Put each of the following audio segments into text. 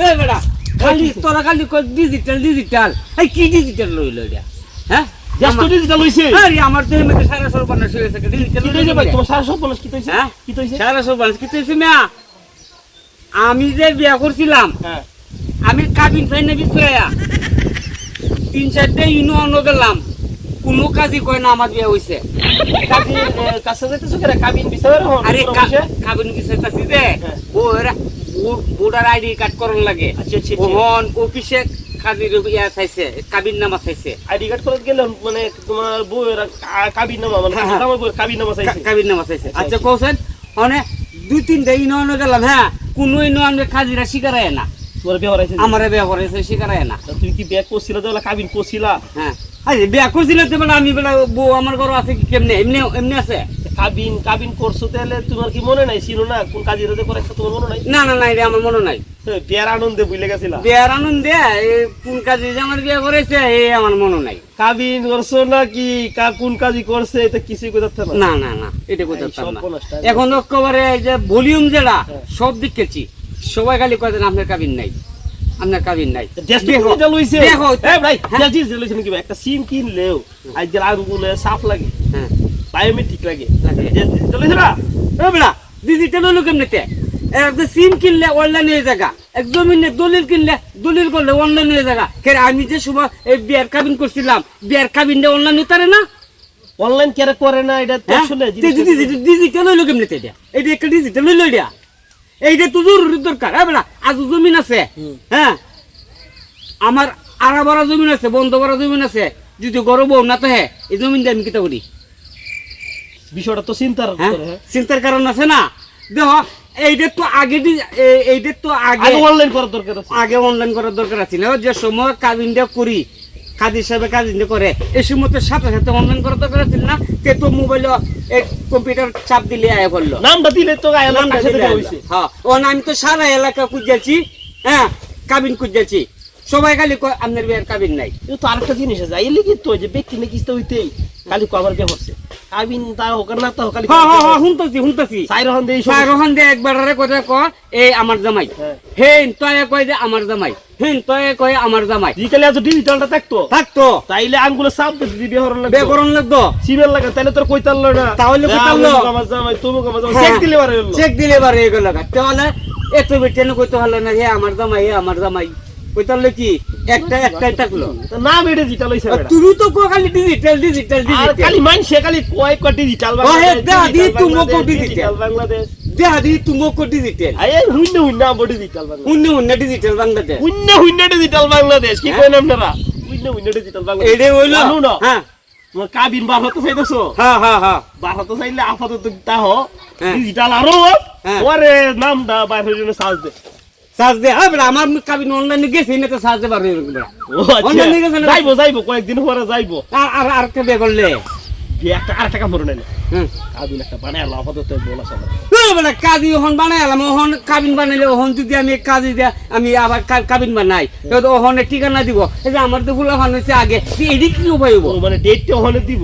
এ বেটা খালি তোরা খালি ডিজিটাল ডিজিটাল এই কি ডিজিটাল লইল এটা হ্যাঁ? দেশ ডিজিটাল হইছে আরে আমার দেহে মধ্যে সারা সর্বনাশ হয়ে ডিজিটাল হইছে ভাই? তোমার সারা সব কি হইছে হ্যাঁ? কি হইছে সারা সর্বনাশ কি হয়েছে মিয়া? আমি যে বিয়া করছিলাম হ্যাঁ। আমি কাবিন ফাইনে বিছরাইয়া তিন চারটে ইউনো অন্য গেলাম। কোনো কাজই কয় না আমার বিয়া হইছে। কাজে কাছে যাইতেছো কেন? কাবিন বিচারে আরে? কাবিন যে। হ্যাঁ। ও ভোটার আইডি কার্ড করন লাগে। আচ্ছা আচ্ছা আচ্ছা। ওহন অফিসে কাবির ইয়া চাইছে কাবিন নামা চাইছে। আইডি কার্ড করতে গেলে মানে তোমার বউয়ের কাবির কাবিন নামা মানে হ্যাঁ, হ্যাঁ। আমার বউয়ের কাবিন নামা চাইছে। কাবির নামা চাইছে। আচ্ছা, কৌছেন মানে দুই তিনটা অন্য গেলাম হ্যাঁ। কোনো আমি কাজিরা শিকারায় না। তোমার বিয়ে হরাইছে আমার বিয়া করেছে শিকারায় না। তুমি কি করছিলা তাহলে কাবিন করছিলা? হ্যাঁ। আরে বিয়া করছিল তো বেটা আমি বউ আমার ঘর আছে কি কেমনে? এমনি এমনি আছে। কাবিন কাবিন করছ তাহলে তোমার কি মনে নাই? ছিল না? কোন কাজে রাতে করে তোমার মনে নাই? না না না এটা আমার মনে নাই। হ্যাঁ, বিয়ার আনন্দে ভুলে গেছিলা? বিয়ার আনন্দে কোন কাজে যে আমার বিয়া করেছে এই আমার মনে নাই। কাবিন করছ নাকি? কা কোন কাজই করছে এটা কিছুই না। না না এটা কোথাও এখন একেবারে যে ভলিউম যেটা হ্যাঁ। সব দিক কেছি সবাই খালি কয় দেন আপনার কাবিন নাই। আপনার কাবিন নাই। হ্যাঁ। ভাই? একটা সিম কিনলেও আজকাল আঙ্গুলে সাফ লাগে। হ্যাঁ। বায়োমেট্রিক লাগে। লাগে। ডিজিটাল হলো কেমনেতে? একটা সিম কিনলে অনলাইন হয়ে জায়গা এক জমিনে দলিল কিনলে দলিল করলে অনলাইন হয়ে জায়গা কে আমি যে সময় এই বিয়ার কাবিন করছিলাম বিয়ার কাবিনটা অনলাইন হতারে না? অনলাইন কেরা করে না? এটা তো আসলে জিনিসটা- ডিজিটাল হইল কেমনেতে এটা? এটা একটা ডিজিটাল হইল এটা? এইটা তো জরুরি দরকার হ্যাঁ বেড়া আজ জমিন আছে। হ্যাঁ? আমার আড়া বাড়া জমিন আছে বন্ধ জমিন আছে যদি গরব না তো হ্যাঁ এই জমিন দিয়ে আমি কিতা করি? বিষয়টা তো চিন্তার হ্যাঁ? হ্যাঁ। চিন্তার কারণ আছে না? দেখো এইটার তো আগে দি- এ- এইটার তো আগে আগে অনলাইন করার দরকার আছে। আগে অনলাইন করার দরকার ছিল যে সময় কাবিনটা করি কাজী হিসাবে কাজ করে এই সময় সাথে সাথে অনলাইন করার দরকার ছিল না তে তো মোবাইল কম্পিউটার চাপ দিলে আয় করল নামটা দিলে তো আইলাম নামটা দিলে হ্যাঁ ও আমি তো সারা এলাকা খুঁজেছি হ্যাঁ কাবিন খুঁজেছি। সবাই খালি কয়, আপনার বিয়ের কাবিন নাই। কিন্তু তো আরেকটা জিনিস আছে এই লিখি তো যে ব্যক্তি নাকি হইতেই খালি কো আমার বিয়ে করছে কাবিন তা হোক না তা খালি হ্যাঁ শুনতেছি শুনতেছি। সাই দেই সব দে একবার কথা ক এই আমার জামাই। হেন তয়ে কয় যে আমার জামাই। হেন তয়ে কয় আমার জামাই। ডিজিটালে আজ ডিজিটালটা থাকতো? থাকতো। তাইলে দিতে দিবি বিয়ে হরণ লাগবে বেকরণ লাগতো। সিমের লাগে তাইলে তোর কই তাল্লো না। তাহলে কই তাল্লো? আমার জামাই তুমুক আমার জামাই। হ্যাঁ। চেক দিলে বারে চেক দিলে বার হয়ে গেল তাহলে এত বেটেন কইতে হলো না হে আমার জামাই হে আমার জামাই। কি? একটা থাকল। তা নাম এটা ডিজিটাল হইছে আর তুমি তো কো খালি ডিজিটাল ডিজিটাল আর ডিজিটাল খালি মানছে খালি কয় কয় ডিজিটাল ও হে, দা, দি, কো বাংলাদেশ, তুমি কো ডিজিটাল আরে বাংলাদেশ। ডিজিটাল ডিজিটাল কি? কইন আপনারা? ডিজিটাল বাংলাদেশ। এইটা হইল। জানো না? হ্যাঁ। কাবিন বার হতে চাইতেছো? হ্যাঁ হ্যাঁ হ্যাঁ বার হতে চাইলে আপাতত তাহ। ডিজিটাল আরও। হ্যাঁ। ওরে নামটা বাইর জন্য সাজ দে। সাজ দে হ্যাঁ আমার কাবিন অনলাইনে গেছি না তো সাজ দে বার গেল বেটা ও আচ্ছা? যাইবো যাইবো কয়েকদিন পরে যাইবো। আর আর আর কে বে করলে? একটা আর একটা কাম না কাবিন একটা বানায় আল্লাহ আপাতত বলা চলে। না কাজি ওহন বানাই আলাম ওহন কাবিন বানাইলে ওহন যদি আমি কাজি দিয়ে আমি আবার কাবিন বানাই তো ওহনে ঠিকানা দিব। এই যে আমার তো ফুলা ফান হয়েছে আগে এডি কি উপায় হইব? মানে ডেটটা দিব।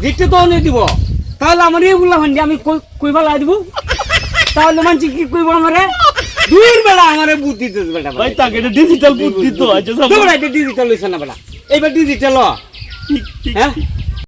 দিতে তো দিব। তাহলে আমার এই ফান আমি কই- কইবা লাই দিব? তাহলে মানছি কি কইব আমারে? বেলা আমারে বুদ্ধি দিস বেটা ভাই। তাকে এটা ডিজিটাল বুদ্ধি তো আচ্ছা ডিজিটাল হইছে না বেটা। এইবার ডিজিটাল হ্যাঁ?